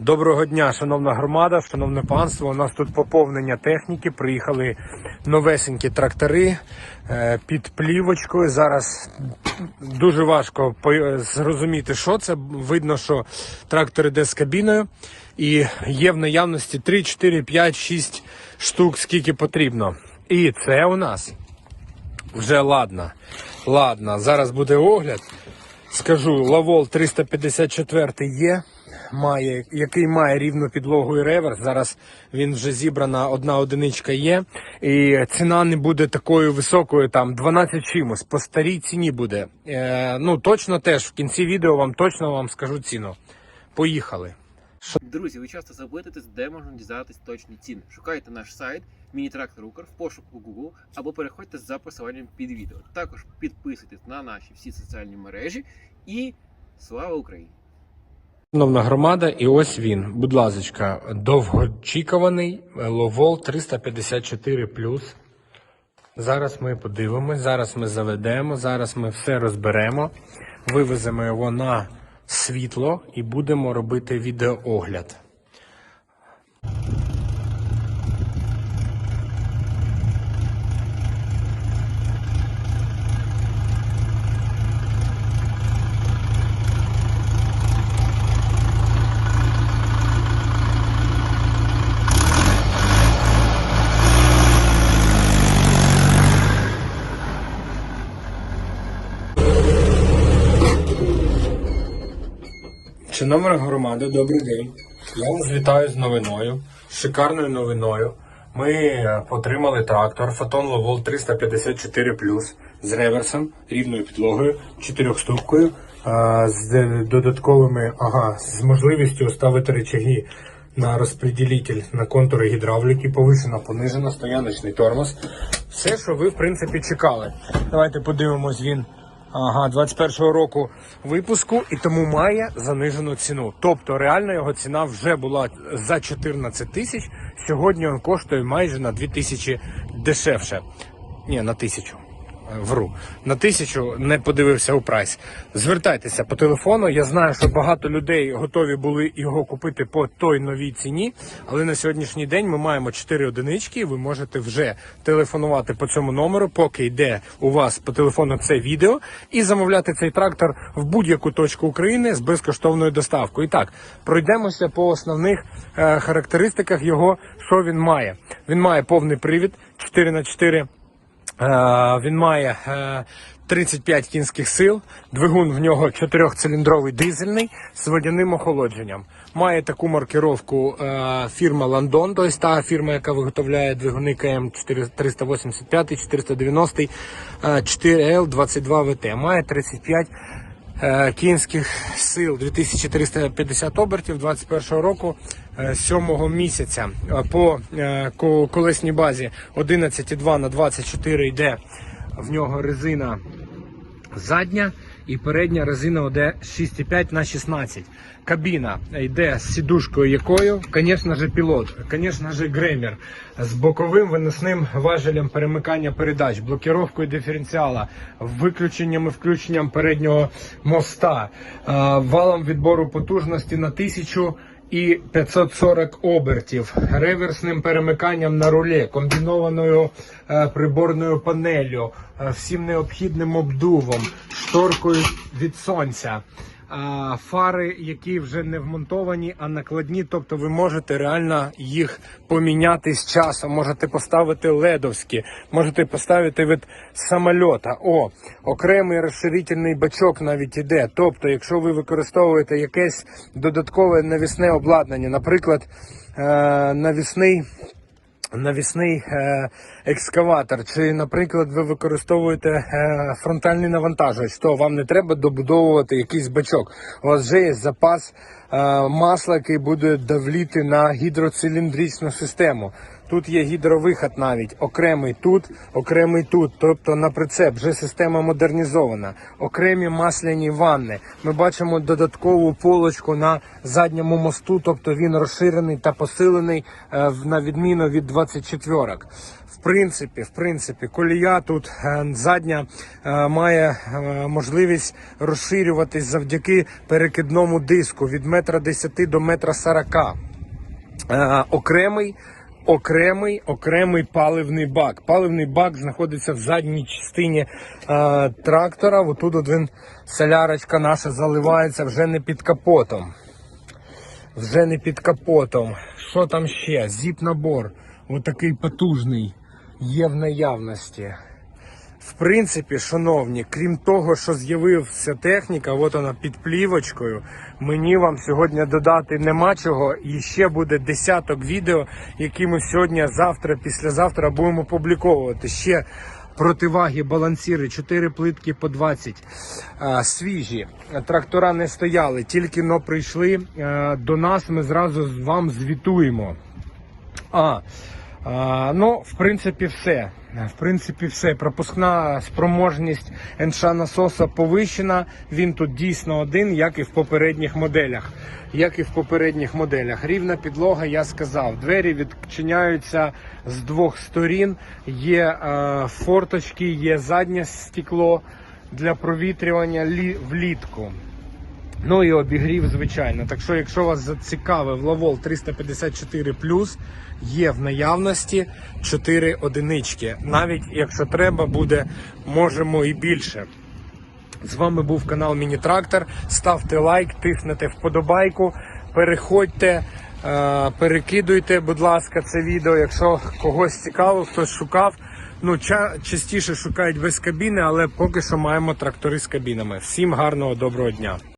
Доброго дня, шановна громада, шановне панство. У нас тут поповнення техніки. Приїхали новесенькі трактори е, під плівочкою. Зараз дуже важко зрозуміти, що це. Видно, що трактор іде з кабіною і є в наявності 3, 4, 5, 6 штук, скільки потрібно. І це у нас вже ладно. Ладно, зараз буде огляд. Скажу, Лавол 354 є, має, який має рівну підлогу і реверс. Зараз він вже зібрана, одна одиничка є. І ціна не буде такою високою, там 12 чимось. По старій ціні буде. Е, ну точно теж в кінці відео вам точно вам скажу ціну. Поїхали. Друзі, ви часто запитуєтесь, де можна дізнатись точні ціни. Шукайте наш сайт Міні-трактор в пошуку Google або переходьте за посиланням під відео. Також підписуйтесь на наші всі соціальні мережі і слава Україні! Шановна громада, і ось він. Будь ласка, довгоочікуваний Ловол 354 Зараз ми подивимось, зараз ми заведемо, зараз ми все розберемо, вивеземо його на світло і будемо робити відеоогляд. Шановна громада, добрий день. Я вас вітаю з новиною, з шикарною новиною. Ми е, отримали трактор Фотон Ловол 354 з реверсом, рівною підлогою, чотирьохступкою, а, з е, додатковими, ага, з можливістю ставити речаги на розподілитель на контури гідравліки, повишена, понижена, стояночний тормоз. Все, що ви в принципі чекали. Давайте подивимось він. Ага, 21-го року випуску і тому має занижену ціну. Тобто реально його ціна вже була за 14 тисяч. Сьогодні він коштує майже на 2 тисячі дешевше. Ні, на тисячу. Вру. На тисячу не подивився у прайс. Звертайтеся по телефону. Я знаю, що багато людей готові були його купити по той новій ціні, але на сьогоднішній день ми маємо 4 одинички. Ви можете вже телефонувати по цьому номеру, поки йде у вас по телефону це відео, і замовляти цей трактор в будь-яку точку України з безкоштовною доставкою. І так, пройдемося по основних е, характеристиках його, що він має. Він має повний привід 4 на 4 Е, Він має е, 35 кінських сил, двигун в нього чотирьохциліндровий дизельний з водяним охолодженням. Має таку маркировку е, фірма Landon, тобто та фірма, яка виготовляє двигуни КМ 385, 490, е, 4L22 ВТ. Має 35 е, кінських сил 2350 обертів 21 року е, 7 місяця. Е, по е, колесній базі 11,2 на 24 йде. В нього резина задня і передня резина йде 6,5 на 16. Кабіна йде з сідушкою якою, звісно ж, пілот, звісно ж, гремір з боковим виносним важелем перемикання передач, блокіровкою диференціала, виключенням і включенням переднього моста, валом відбору потужності на 1000 і 540 обертів, реверсним перемиканням на рулі, комбінованою е, приборною панелью, е, всім необхідним обдувом, шторкою від сонця. Фари, які вже не вмонтовані, а накладні, тобто ви можете реально їх поміняти з часом. Можете поставити ледовські, можете поставити від самольота. О, окремий розширительний бачок навіть іде. Тобто, якщо ви використовуєте якесь додаткове навісне обладнання, наприклад, е, навісний навісний е, екскаватор, чи, наприклад, ви використовуєте е, фронтальний навантажувач, то вам не треба добудовувати якийсь бачок. У вас вже є запас е, масла, який буде давліти на гідроциліндричну систему. Тут є гідровиход навіть окремий тут, окремий тут. Тобто на прицеп вже система модернізована. Окремі масляні ванни. Ми бачимо додаткову полочку на задньому мосту, тобто він розширений та посилений е, на відміну від 24-ок. В принципі, в принципі, колія тут е, задня е, має можливість розширюватись завдяки перекидному диску від метра 10 до метра 40. Е, окремий, окремий, окремий паливний бак. Паливний бак знаходиться в задній частині е, трактора. Отут от він солярочка наша заливається вже не під капотом. Вже не під капотом. Що там ще? Зіп-набор. Отакий потужний є в наявності. В принципі, шановні, крім того, що з'явився техніка, от вона під плівочкою, мені вам сьогодні додати нема чого. І ще буде десяток відео, які ми сьогодні, завтра, післязавтра будемо публіковувати. Ще противаги, балансіри, 4 плитки по 20. А, свіжі. Трактора не стояли, тільки но прийшли е, до нас. Ми зразу вам звітуємо. А, ну, в принципі, все. В принципі, все. Пропускна спроможність НШ насоса повищена. Він тут дійсно один, як і в попередніх моделях. Як і в попередніх моделях. Рівна підлога, я сказав. Двері відчиняються з двох сторін. Є е, форточки, є заднє стекло для провітрювання лі- влітку. Ну і обігрів, звичайно. Так що, якщо вас зацікавив Лавол 354 є в наявності 4 одинички. Навіть якщо треба буде, можемо і більше. З вами був канал Міні-Трактор. Ставте лайк, тиснете вподобайку, переходьте, е, перекидуйте, будь ласка, це відео. Якщо когось цікаво, хтось шукав. Ну, частіше шукають без кабіни, але поки що маємо трактори з кабінами. Всім гарного доброго дня.